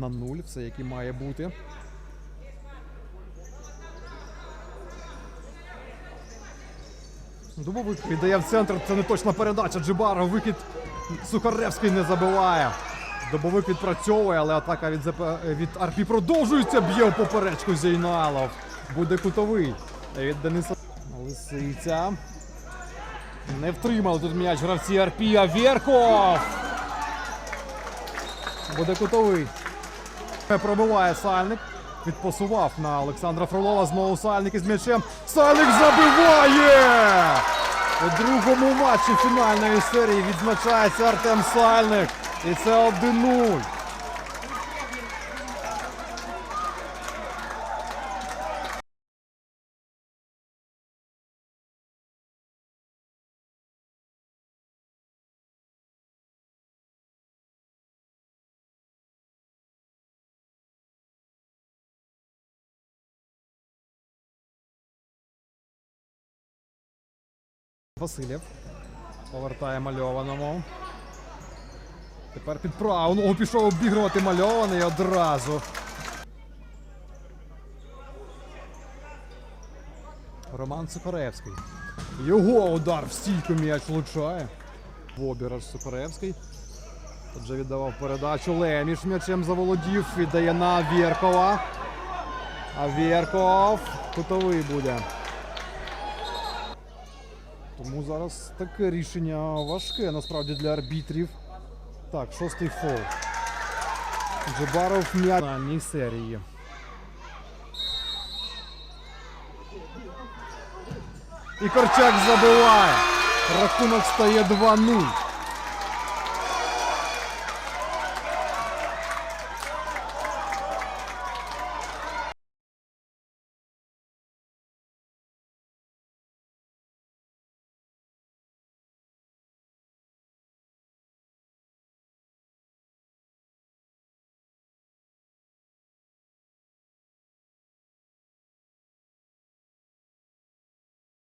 на нуль, все як і має бути. Дубовик віддає в центр, це не точна передача. Джибаров, вихід Сухаревський не забиває. Добовик відпрацьовує, але атака від, ЗП... від Арпі продовжується. Б'є в поперечку Зейналов. Буде кутовий від Дениса Лисиця. Не втримали тут м'яч гравці Арпі, а Вєрков. Буде кутовий. Пробиває Сальник. Відпасував на Олександра Фролова. Знову Сальник із м'ячем. Сальник забиває! У другому матчі фінальної серії відзначається Артем Сальник. І це 1-0. Васильєв. Повертає мальованому. Тепер під праву пішов обігрувати мальований одразу. Роман Сухаревський. Його удар в стійку м'яч влучає. В обіраж Сухаревський. Тут же віддавав передачу. Леміш м'ячем заволодів. Віддає на Вєркова. А Вєрков кутовий буде. Тому зараз таке рішення важке насправді для арбітрів. Так, шостий фол. Джебаров м'яч на ній серії. І Корчак забиває. Рахунок стає 2-0.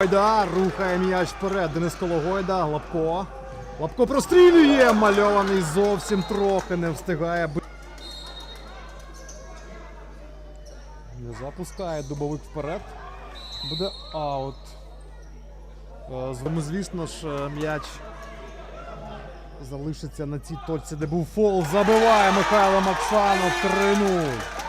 Гойда рухає м'яч вперед. Денис Кологойда, Лапко. Лапко прострілює. Мальований зовсім трохи не встигає. Не запускає дубовик вперед. Буде аут. Е, Звісно ж, е, м'яч залишиться на цій точці, де був фол. Забиває Михайло Максанов 3-0.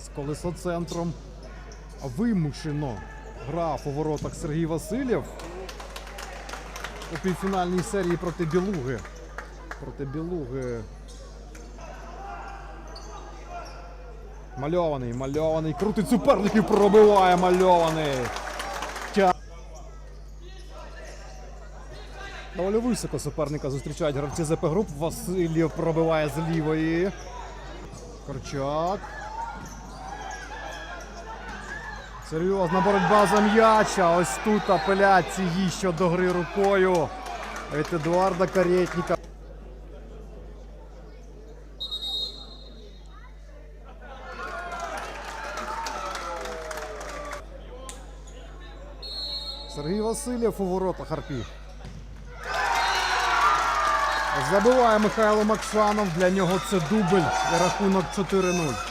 Із колесоцентром. Вимушено грав у воротах Сергій Васильєв у півфінальній серії проти Білуги. Проти Білуги. Мальований, мальований. Крутить суперників, пробиває мальований. Доволі високо суперника зустрічають гравці ЗП груп. Васильєв пробиває з лівої. Корчак. Серйозна боротьба за м'яча. Ось тут апеляції щодо гри рукою від Едуарда Карєтніка. Сергій Васильєв у воротах Арпі. Забиває Михайло Макшанов. Для нього це дубль рахунок 4-0.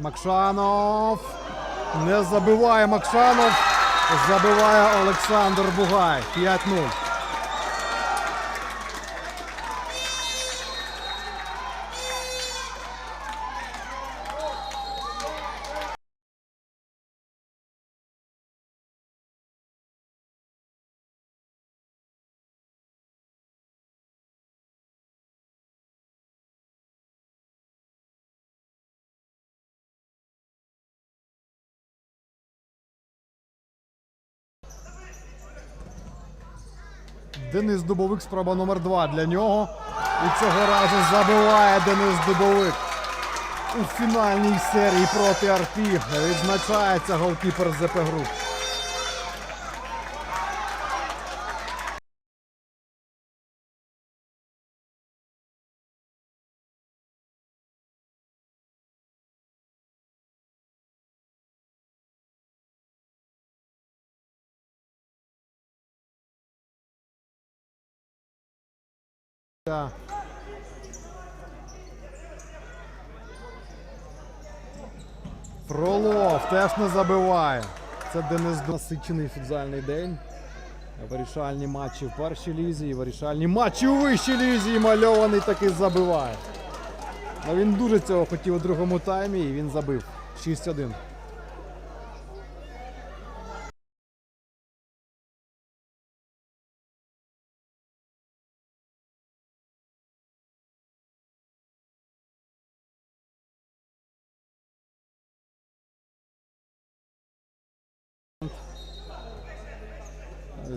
Макшанов. Не забиває Макшанов. Забиває Олександр Бугай. 5-0. Денис Дубовик, спроба номер 2 для нього. І цього разу забиває Денис Дубовик. У фінальній серії проти Арпі відзначається голкіпер ЗП Груп. Так. Фролов теж не забиває. Це Денис насичений футзальний день. Вирішальні матчі в першій лізі і вирішальні матчі у вищій лізі. І мальований таки забиває. Ну, він дуже цього хотів у другому таймі і він забив. 6-1.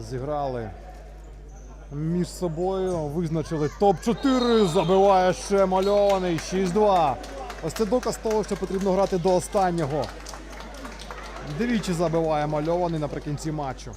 Зіграли між собою, визначили топ-4, забиває ще мальований 6-2. Ось це доказ того, що потрібно грати до останнього. Двічі забиває мальований наприкінці матчу.